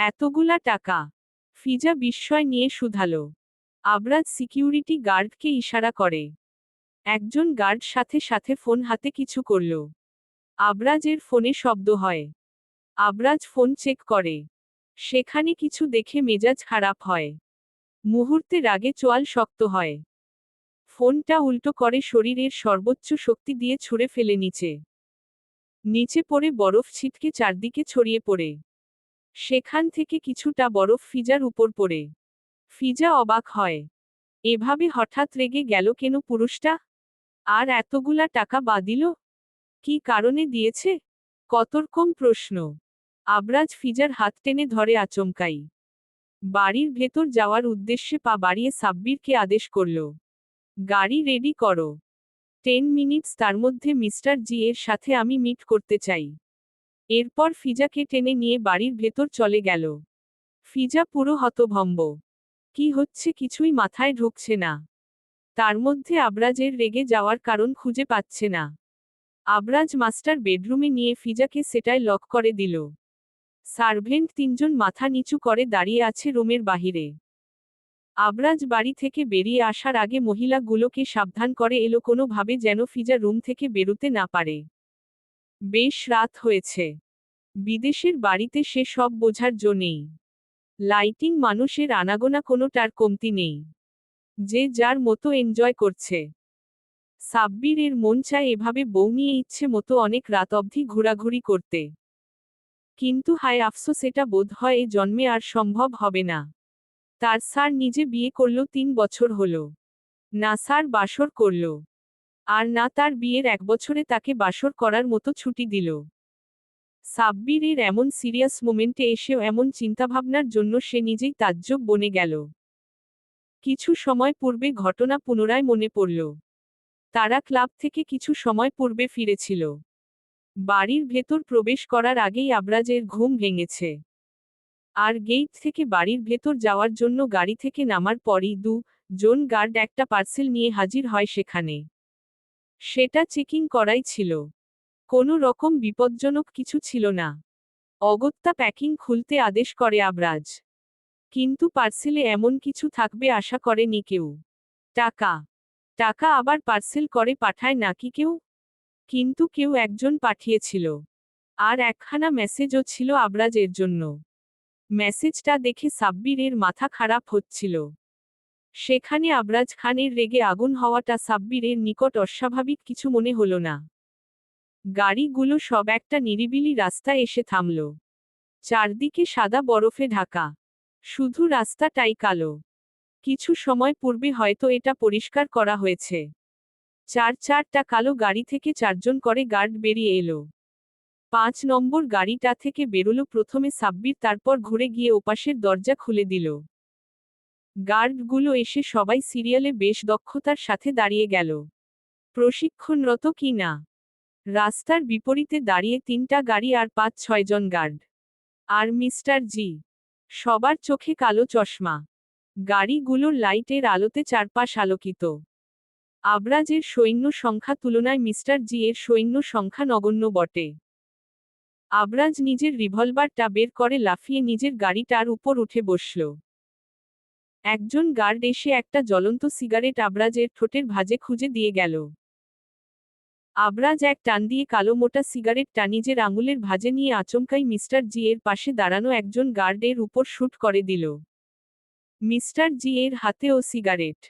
এতগুলা টাকা। ফিজা বিস্ময় নিয়ে শুধালো। আবরাজ সিকিউরিটি গার্ডকে ইশারা করে। একজন গার্ড সাথে সাথে ফোন হাতে কিছু করল। আবরাজের ফোনে শব্দ হয়। আবরাজ ফোন চেক করে। সেখানে কিছু দেখে মেজাজ খারাপ হয়। মুহূর্তে রাগে চোয়াল শক্ত হয়। ফোনটা উল্টো করে শরীরের সর্বোচ্চ শক্তি দিয়ে ছুঁড়ে ফেলে নিচে। নিচে পড়ে বরফ ছিটকে চারদিকে ছড়িয়ে পড়ে। সেখান থেকে কিছুটা বরফ ফিজার উপর পড়ে। ফিজা অবাক হয়। এভাবে হঠাৎ রেগে গেল কেন পুরুষটা? আর এতগুলা টাকা বাদিল কি কারণে দিয়েছে? কতরকম প্রশ্ন। আবরাজ ফিজার হাত টেনে ধরে আচমকাই। বাড়ির ভেতর যাওয়ার উদ্দেশ্যে পা বাড়িয়ে সাব্বিরকে আদেশ করল, গাড়ি রেডি করো। টেন মিনিটস তার মধ্যে মিস্টার জি এর সাথে আমি মিট করতে চাই। এরপর ফিজাকে টেনে নিয়ে বাড়ির ভেতর চলে গেল। ফিজা পুরো হতভম্ব। কি হচ্ছে কিছুই মাথায় ঢুকছে না। তার মধ্যে আবরাজের রেগে যাওয়ার কারণ খুঁজে পাচ্ছে না। আবরাজ মাস্টার বেডরুমে নিয়ে ফিজাকে সেটায় লক করে দিল। সার্ভেন্ট তিনজন মাথা নিচু করে দাঁড়িয়ে আছে রুমের বাহিরে। আবরাজ বাড়ি থেকে বেরিয়ে আসার আগে মহিলাগুলোকে সাবধান করে এলো কোনোভাবে যেন ফিজা রুম থেকে বেরুতে না পারে। বেশ রাত হয়েছে। বিদেশের বাড়িতে সে সব বোঝার জো নেই। লাইটিং মানুষের আনাগোনা কোনোটার কমতি নেই। যে যার মতো এনজয় করছে। সাব্বিরের মন চায় এভাবে বউ নিয়ে ইচ্ছে মতো অনেক রাত অবধি ঘোরাঘুরি করতে। কিন্তু হায় আফসোস, এটা বোধ হয় এ জন্মে আর সম্ভব হবে না। তার স্যার নিজে বিয়ে করল, তিন বছর হল। না স্যার বাসর করল। আর না তার বিয়ের এক বছরে তাকে বাসর করার মতো ছুটি দিল। সাব্বিরের এমন সিরিয়াস মোমেন্টে এসেও এমন চিন্তাভাবনার জন্য সে নিজেই তাজ্জব বনে গেল। কিছু সময় পূর্বে ঘটনা পুনরায় মনে পড়ল। তারা ক্লাব থেকে কিছু সময় পূর্বে ফিরেছিল। বাড়ির ভেতর প্রবেশ করার আগেই আবরাজের ঘুম ভেঙেছে। আর গেট থেকে বাড়ির ভেতর যাওয়ার জন্য গাড়ি থেকে নামার পরই দু জন গার্ড একটা পার্সেল নিয়ে হাজির হয় সেখানে। সেটা চেকিং করাই ছিল। কোনো রকম বিপজ্জনক কিছু ছিল না। অগত্যা প্যাকিং খুলতে আদেশ করে আবরাজ। কিন্তু পার্সেলে এমন কিছু থাকবে আশা করেনি কেউ। টাকা। টাকা আবার পার্সেল করে পাঠায় নাকি কেউ? কিন্তু কেউ একজন পাঠিয়েছিল। আর একখানা মেসেজও ছিল আবরাজের জন্য। মেসেজটা দেখে সাব্বিরের মাথা খারাপ হচ্ছিল। সেখানে আবরাজ খানের রেগে আগুন হওয়াটা সাব্বিরের নিকট অস্বাভাবিক কিছু মনে হল না। গাড়িগুলো সব একটা নিরিবিলি রাস্তায় এসে থামল। চারদিকে সাদা বরফে ঢাকা। শুধু রাস্তাটাই কালো। কিছু সময় পূর্বে হয়তো এটা পরিষ্কার করা হয়েছে। চার চারটা কালো গাড়ি থেকে চারজন করে গার্ড বেরিয়ে এলো। পাঁচ নম্বর গাড়িটা থেকে বেরোলো প্রথমে সাব্বির, তারপর ঘুরে গিয়ে ওপাশের দরজা খুলে দিল। গার্ডগুলো এসে সবাই সিরিয়ালে বেশ দক্ষতার সাথে দাঁড়িয়ে গেল। প্রশিক্ষণরত কি না? রাস্তার বিপরীতে দাঁড়িয়ে তিনটা গাড়ি আর পাঁচ ছয়জন গার্ড। আর মিস্টার জি। সবার চোখে কালো চশমা। গাড়িগুলোর লাইটের আলোতে চারপাশ আলোকিত। আবরাজের সৈন্য সংখ্যা তুলনায় মিস্টার জি এর সৈন্য সংখ্যা নগণ্য বটে। আবরাজ নিজের রিভলভারটা বের করে লাফিয়ে নিজের গাড়িটার উপর উঠে বসল। একজন গার্ড এসে একটা জ্বলন্ত সিগারেট আবরাজের ঠোঁটের ভাজে খুঁজে দিয়ে গেল। আবরাজ এক টান দিয়ে কালো মোটা সিগারেটটা নিজের আঙুলের ভাজে নিয়ে আচমকাই মিস্টার জি এর পাশে দাঁড়ানো একজন গার্ডের উপর শ্যুট করে দিল। মিস্টার জি এর হাতেও সিগারেট।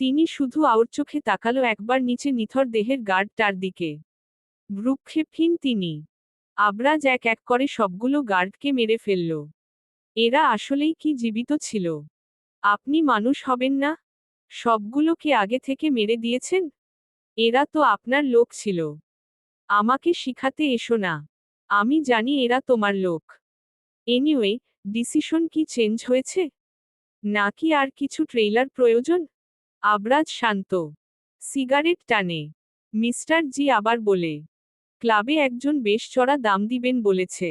তিনি শুধু আউর চোখে তাকালো একবার নিচে নিথর দেহের গার্ডটার দিকে। ভ্রুক্ষেপহীন তিনি। আবরাজ এক এক করে সবগুলো গার্ডকে মেরে ফেলল। এরা আসলেই কি জীবিত ছিল? আপনি মানুষ হবেন না। সবগুলোকে আগে থেকে মেরে দিয়েছেন? এরা তো আপনার লোক ছিল। আমাকে শিখাতে এসো না। আমি জানি এরা তোমার লোক। এনিওয়ে ডিসিশন কি চেঞ্জ হয়েছে? নাকি আর কিছু ট্রেইলার প্রয়োজন? আবরাজ শান্ত। সিগারেট টানে। মিস্টার জি আবার বলে, ক্লাবে একজন বেশ চড়া দাম দিবেন বলেছে।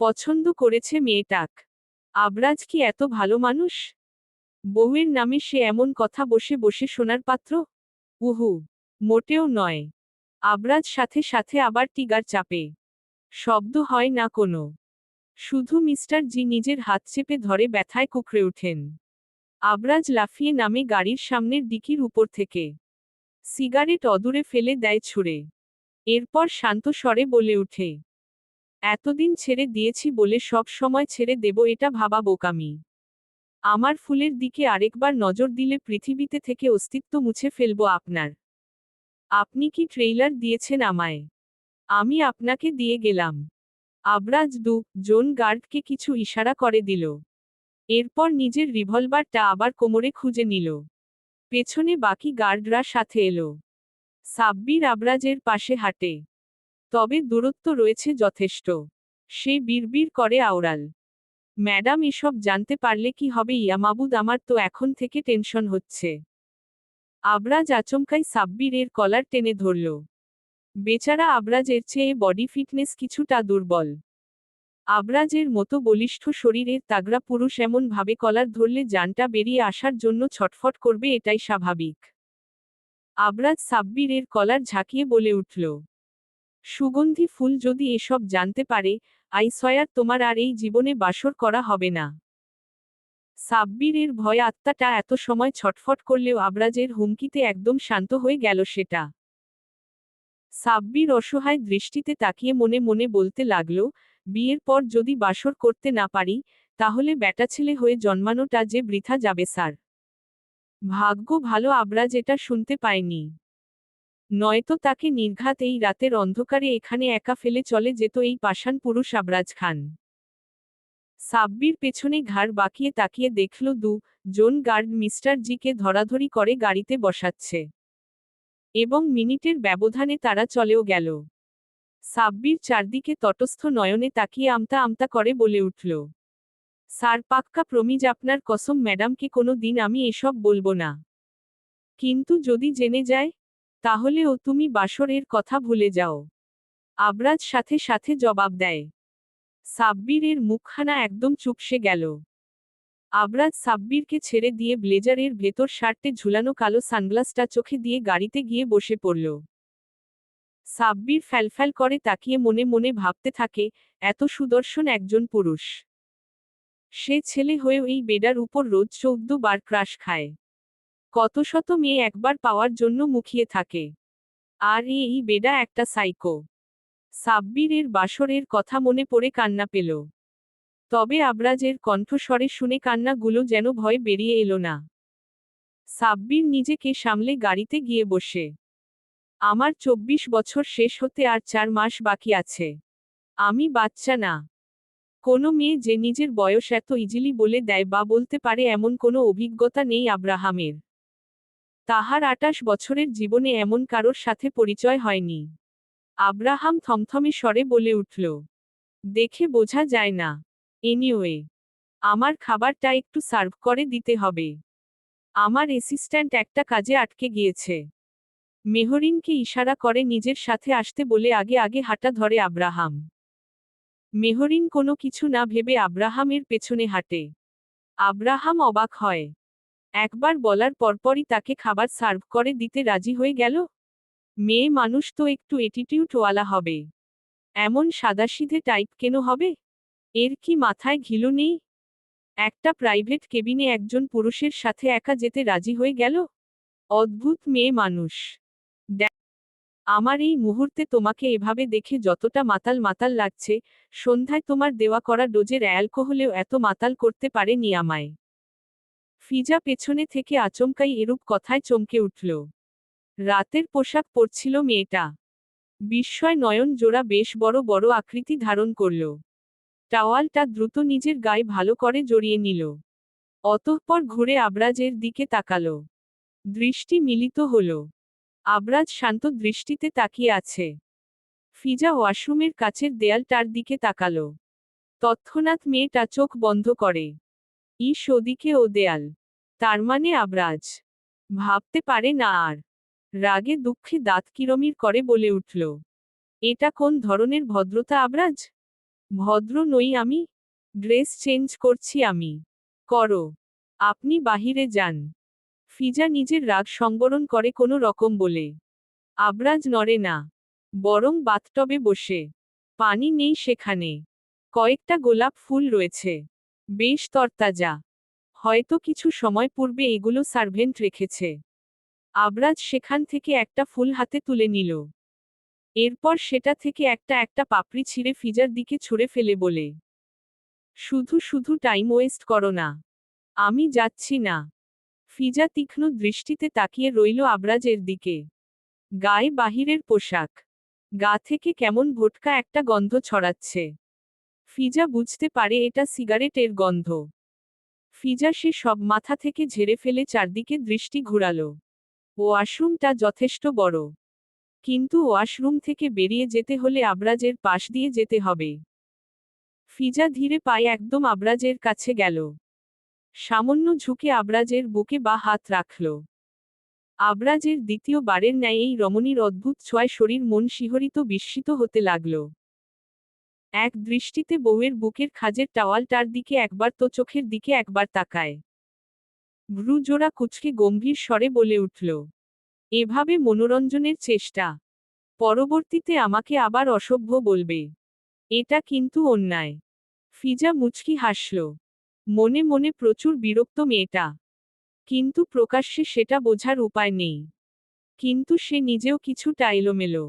পছন্দ করেছে মেয়েটাক। আবরাজ কি এত ভালো মানুষ? বউয়ের নামে সে এমন কথা বসে বসে শোনার পাত্র? উহু, মোটেও নয়। আবরাজ সাথে সাথে আবার টিগার চাপে। শব্দ হয় না কোনো। শুধু মিস্টার জি নিজের হাত চেপে ধরে ব্যথায় কুকড়ে ওঠেন। আবরাজ লাফিয়ে নামে গাড়ির সামনের ডিকির উপর থেকে। সিগারেট অদূরে ফেলে দেয় ছুঁড়ে। এরপর শান্ত স্বরে বলে উঠে এতদিন ছেড়ে দিয়েছি বলে সব সময় ছেড়ে দেব, এটা ভাবা বোকামি আমার ফুলের দিকে আরেকবার নজর দিলে পৃথিবীতে থেকে অস্তিত্ব মুছে ফেলব আপনার। আপনি কি ট্রেইলার দিয়েছেন আমায়? আমি আপনাকে দিয়ে গেলাম। আবরাজ দু, জোন গার্ডকে কিছু ইশারা করে দিল। এরপর নিজের রিভলভারটা আবার কোমরে খুঁজে নিল। পেছনে বাকি গার্ডরা সাথে এলো। সাব্বির আবরাজের পাশে হাঁটে। তবে দূরত্ব রয়েছে যথেষ্ট। সে বিড়বিড় করে আওড়াল। ম্যাডাম, এসব জানতে পারলে কি হবে? ইয়ামাবুদ আমার তো এখন থেকে টেনশন হচ্ছে। আবরাজ আচমকাই সাব্বির এর কলার টেনে ধরল। বেচারা আবরাজের চেয়ে বডি ফিটনেস কিছুটা দুর্বল। আবরাজের মতো বলিষ্ঠ শরীরের তাগড়া পুরুষ এমন ভাবে কলার ধরলে জানটা বেরিয়ে আসার জন্য ছটফট করবে, এটাই স্বাভাবিক। আবরাজ সাব্বিরের কলার ঝাঁকিয়ে বলে উঠল সুগন্ধি ফুল যদি এসব জানতে পারে আইসয়ার তোমার আর এই জীবনে বাসর করা হবে না। সাব্বিরের ভয় আত্মাটা এত সময় ছটফট করলেও আবরাজের হুমকিতে একদম শান্ত হয়ে গেল সেটা। সাব্বির অসহায় দৃষ্টিতে তাকিয়ে মনে মনে বলতে লাগল, বিয়ের পর যদি বাসর করতে না পারি, তাহলে ব্যাটা ছেলে হয়ে জন্মানোটা যে বৃথা যাবে স্যার। ভাগ্য ভালো আবরাজ এটা শুনতে পায়নি। নয়তো তাকে নির্ঘাত এই রাতের অন্ধকারে এখানে একা ফেলে চলে যেত এই পাষাণ পুরুষ আবরাজ খান। সাব্বির পেছনে ঘাড় বাঁকিয়ে তাকিয়ে দেখল দু জন গার্ড মিস্টার জিকে ধরাধরি করে গাড়িতে বসাচ্ছে। এবং মিনিটের ব্যবধানে তারা চলেও গেল। সাব্বির চারদিকে তটস্থ নয়নে তাকিয়ে আমতা আমতা করে বলে উঠল, স্যার, পাক্কা প্রমিজ আপনার কসম, ম্যাডামকে কোনো দিন আমি এসব বলব না। কিন্তু যদি জেনে যায় তাহলেও তুমি বাসরের কথা ভুলে যাও। আবরাজ সাথে সাথে জবাব দেয়। সাব্বিরের মুখখানা একদম চুপসে গেল। আবরাজ সাব্বিরকে ছেড়ে দিয়ে ব্লেজারের ভেতর শার্টে ঝুলানো কালো সানগ্লাসটা চোখে দিয়ে গাড়িতে গিয়ে বসে পড়ল। সাব্বির ফ্যালফ্যাল করে তাকিয়ে মনে মনে ভাবতে থাকে, এত সুদর্শন একজন পুরুষ। সে ছেলে হয়েও এই বেডার উপর রোজ চৌদ্দ বার ক্রাশ খায়। কত শত মেয়ে একবার পাওয়ার জন্য মুখিয়ে থাকে। আর এই বেডা একটা সাইকো। সাব্বিরের বাসরের কথা মনে পড়ে কান্না পেল। তবে আবরাজের কণ্ঠস্বরে শুনে কান্নাগুলো যেন ভয় বেরিয়ে এলো না। সাব্বির নিজেকে সামলে গাড়িতে গিয়ে বসে। আমার চব্বিশ বছর শেষ হতে আর চার মাস বাকি আছে। আমি বাচ্চা না। কোনো মেয়ে যে নিজের বয়স এত ইজিলি বলে দেয় বা বলতে পারে এমন কোনো অভিজ্ঞতা নেই আব্রাহামের। তাহার আটাশ বছরের জীবনে এমন কারোর সাথে পরিচয় হয়নি। আব্রাহাম থমথমে স্বরে বলে উঠল, দেখে বোঝা যায় না। এনিওয়ে আমার খাবারটা একটু সার্ভ করে দিতে হবে। আমার অ্যাসিস্ট্যান্ট একটা কাজে আটকে গিয়েছে। মেহরিনকে ইশারা করে নিজের সাথে আসতে বলে আগে আগে হাঁটা ধরে আব্রাহাম। মেহরিন কোনো কিছু না ভেবে আব্রাহামের পেছনে হাঁটে। আব্রাহাম অবাক হয়। একবার বলার পরপরই তাকে খাবার সার্ভ করে দিতে রাজি হয়ে গেল। মেয়ে মানুষ তো একটু এটিটিউডওয়ালা হবে। এমন সাদাসিধে টাইপ কেন হবে? এর কি মাথায় ঘিলু নেই? একটা প্রাইভেট কেবিনে একজন পুরুষের সাথে একা যেতে রাজি হয়ে গেল? অদ্ভুত মেয়ে মানুষ। আমার এই মুহূর্তে তোমাকে এভাবে দেখে যতটা মাতাল মাতাল লাগছে, সন্ধ্যায় তোমার দেওয়া করা ডোজের অ্যালকোহলেও এত মাতাল করতে পারেনি আমায়। ফিজা পেছনে থেকে আচমকাই এরূপ কথায় চমকে উঠল। রাতের পোশাক পরছিল মেয়েটা। বিস্ময় নয়ন জোড়া বেশ বড় বড় আকৃতি ধারণ করল। টাওয়ালটা দ্রুত নিজের গায়ে ভালো করে জড়িয়ে নিল। অতঃপর ঘুরে আবরাজের দিকে তাকালো। দৃষ্টি মিলিত হল। আবরাজ শান্ত দৃষ্টিতে তাকিয়ে আছে। ফিজা ওয়াশরুমের কাছের দেয়ালটার দিকে তাকালো। তৎক্ষণাৎ মেয়েটা চোখ বন্ধ করে। ইস ওদিকে ও দেয়াল। তার মানে আবরাজ। ভাবতে পারে না আর। রাগে দুঃখে দাঁত কিরমির করে বলে উঠল, এটা কোন ধরনের ভদ্রতা আবরাজ? ভদ্র নই আমি, ড্রেস চেঞ্জ করছি আমি। করো। আপনি বাহিরে যান ফিজা নিজের রাগ সংবরণ করে কোনো রকম বলে, আবরাজ নড়ে না। বরং বাথটবে বসে। পানি নেই সেখানে। কয়েকটা গোলাপ ফুল রয়েছে। বেশ তরতাজা। হয়তো কিছু সময় পূর্বে এগুলো সার্ভেন্ট রেখেছে। আবরাজ সেখান থেকে একটা ফুল হাতে তুলে নিল। এরপর সেটা থেকে একটা একটা পাপড়ি ছিঁড়ে ফিজার দিকে ছুঁড়ে ফেলে বলে, শুধু শুধু টাইম ওয়েস্ট করো না। আমি যাচ্ছি না। ফিজা তীক্ষ্ণ দৃষ্টিতে তাকিয়ে রইল আবরাজের দিকে। গায়ে বাহিরের পোশাক। গা থেকে কেমন ভোটকা একটা গন্ধ ছড়াচ্ছে। ফিজা বুঝতে পারে এটা সিগারেটের গন্ধ। ফিজা সে সব মাথা থেকে ঝেড়ে ফেলে চারদিকে দৃষ্টি ঘুরালো। ওয়াশরুমটা যথেষ্ট বড়। কিন্তু ওয়াশরুম থেকে বেরিয়ে যেতে হলে আবরাজের পাশ দিয়ে যেতে হবে। ফিজা ধীরে পায়ে একদম আবরাজের কাছে গেল। সামান্য ঝুঁকে আবরাজের বুকে বা হাত রাখল। আবরাজের দ্বিতীয় বারের ন্যায় এই রমণীর অদ্ভুত ছোঁয়ায় শরীর মন শিহরিত বিস্মিত হতে লাগল। এক দৃষ্টিতে বউয়ের বুকের খাজের টাওয়ালটার দিকে একবার তো চোখের দিকে একবার তাকায়। ভ্রুজোড়া কুচকে গম্ভীর স্বরে বলে উঠল, এভাবে মনোরঞ্জনের চেষ্টা। পরবর্তীতে আমাকে আবার অসভ্য বলবে। এটা কিন্তু অন্যায়। ফিজা মুচকি হাসল, মনে মনে প্রচুর বিরক্ত মেয়েটা। কিন্তু প্রকাশ্যে সেটা বোঝার উপায় নেই। কিন্তু সে নিজেও কিছুটা এলোমেলো।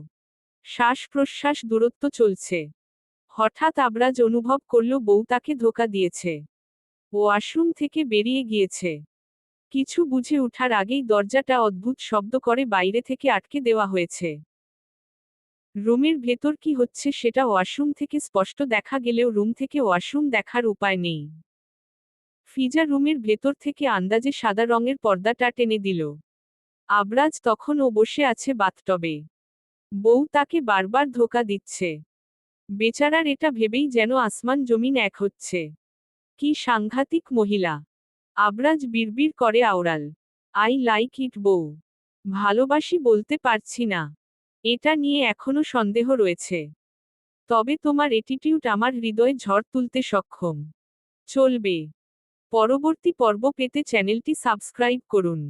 শ্বাস প্রশ্বাস দূরত্ব চলছে। হঠাৎ আবরাজ অনুভব করল বউ তাকে ধোকা দিয়েছে। ওয়াশরুম থেকে বেরিয়ে গিয়েছে। কিছু বুঝে ওঠার আগেই দরজাটা অদ্ভুত শব্দ করে বাইরে থেকে আটকে দেওয়া হয়েছে। রুমের ভেতর কি হচ্ছে সেটা ওয়াশরুম থেকে স্পষ্ট দেখা গেলেও রুম থেকে ওয়াশরুম দেখার উপায় নেই। ফিজা রুমের ভেতর থেকে আন্দাজে সাদা রঙের পর্দাটা টেনে দিল। আবরাজ তখন ও বসে আছে বাথটবে। বউ তাকে বারবার ধোকা দিচ্ছে। বেচারার এটা ভেবেই যেন আসমান জমিন এক হচ্ছে। কি সাংঘাতিক মহিলা। আবরাজ বিড়বিড় করে আওড়াল। আই লাইক ইট, বউ। ভালোবাসি বলতে পারছি না। এটা নিয়ে এখনও সন্দেহ রয়েছে। তবে তোমার এটিটিউড আমার হৃদয়ে ঝড় তুলতে সক্ষম। চলবে। পরবর্তী পর্ব পেতে চ্যানেলটি সাবস্ক্রাইব করুন।